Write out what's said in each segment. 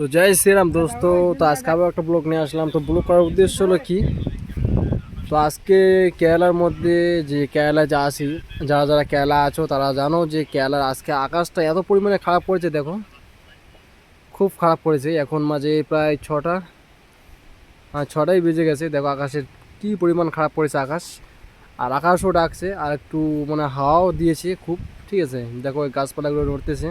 তো জয় শ্রীরাম দোস্ত, তো আজকে আবার একটা ব্লগ নিয়ে আসলাম। তো ব্লগ করার উদ্দেশ্য হলো কি? তো আজকে কেরালার মধ্যে যে কেরালা যা আসি যারা যারা কেরালা আছো তারা জানো যে কেরালার আজকে আকাশটা এত পরিমাণে খারাপ পড়েছে, দেখো। খুব খারাপ পড়েছে। এখন মাঝে প্রায় ছটা আর ছটাই বেজে গেছে। দেখো আকাশের কী পরিমাণ খারাপ পড়েছে আকাশ। আর আকাশও ডাকছে, আর একটু মানে হাওয়াও দিয়েছে খুব, ঠিক আছে। দেখো ওই গাছপালাগুলো নড়তেছে।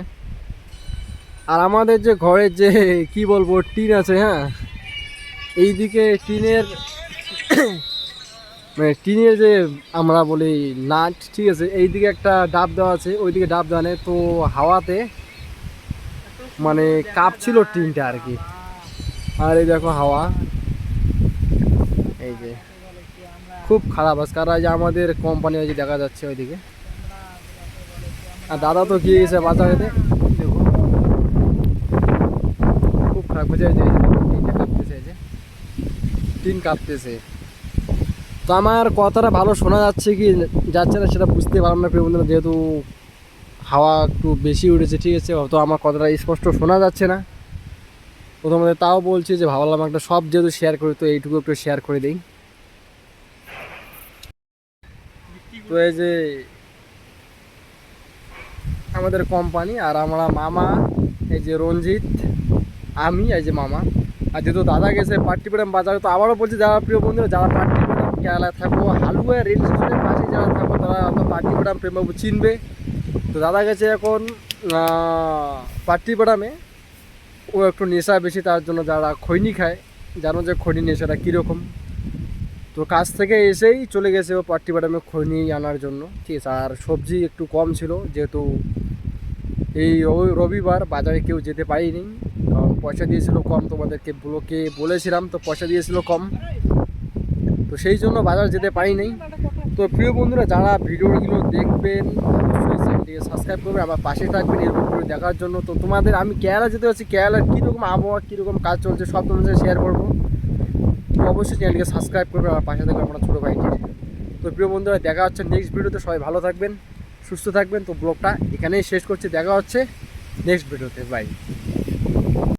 আর আমাদের যে ঘরের যে, কি বলব, টিন আছে হ্যাঁ? এইদিকে টিনের মানে টিনের যে আমরা বলি নাট ঠিক আছে? এইদিকে একটা ডাব দেওয়া আছে, ওইদিকে ডাব দেওয়া নেই। তো হাওয়াতে মানে কাঁপছিল টিনটা আর কি। আর এই দেখো হাওয়া। এই যে, খুব খারাপ আছে কারণ যে আমাদের কোম্পানি ওই যে দেখা যাচ্ছে ওইদিকে। আর দাদা তো গিয়ে গেছে বাজারেতে। খারাপ হয়েছে যে টিনটা কাঁপতেছে যে। টিন কাঁপতেছে। তো আমার কথাটা ভালো শোনা যাচ্ছে কি, যাচ্ছে না সেটা বুঝতে পারলাম না, প্রিয় যেহেতু হাওয়া একটু বেশি উঠেছে, ঠিক আছে? তো আমার কথাটা স্পষ্ট শোনা যাচ্ছে না। প্রথমত তাও বলছি যে ভাবলাম একটা সব যেহেতু শেয়ার করি, তো এইটুকু একটু শেয়ার করে দিই। তো এই যে আমাদের কোম্পানি আর আমরা মামা, এই যে রঞ্জিত আমি এই যে মামা। আর যেহেতু দাদা গেছে পাট্টিপাড়াম বাজারে, তো আবারও বলছি যারা প্রিয় বন্ধুরা, যারা পাট্টিপাড়াম কেরালায় থাকো, হালুয়া রেল স্টেশনের পাশে যারা থাকো, তারা হয়তো পাট্টিপাড়াম প্রেমবাবু চিনবে। তো দাদা গেছে এখন পাট্টিপাড়ামে ও একটু নেশা বেশি, তার জন্য যারা খৈনি খায়, জানো যে খৈনি নেশাটা কীরকম। তো কাজ থেকে এসেই চলে গেছে ও পাট্টি বাদামে খৈনি আনার জন্য। ঠিক আছে, আর সবজি একটু কম ছিল, যেহেতু এই রবি- রবিবার বাজারে কেউ যেতে পারিনি। কারণ পয়সা দিয়েছিল কম, তোমাদেরকে ব্লকে বলেছিলাম, তো পয়সা দিয়েছিল কম। তো সেই জন্য বাজার যেতে পারিনি। তো প্রিয় বন্ধুরা, যারা ভিডিওগুলো দেখবেন চ্যানেলটিকে সাবস্ক্রাইব করবেন, আমার পাশে থাকবেন, এরকম করে দেখার জন্য। তো তোমাদের, আমি কেরালা যেতে পারছি কেরালার কীরকম আবহাওয়া, কীরকম কাজ চলছে, সব তোমাদের শেয়ার করব। তো অবশ্যই চ্যানেলকে সাবস্ক্রাইব করবে আমার পাশে থাকবে আমার ছোটো ভাইটির তো প্রিয় বন্ধুরা, দেখা হচ্ছে নেক্সট ভিডিওতে সবাই ভালো থাকবেন। সুস্থ থাকবেন। তো ব্লগটা এখানেই শেষ করছি। দেখা হচ্ছে নেক্সট ভিডিওতে বাই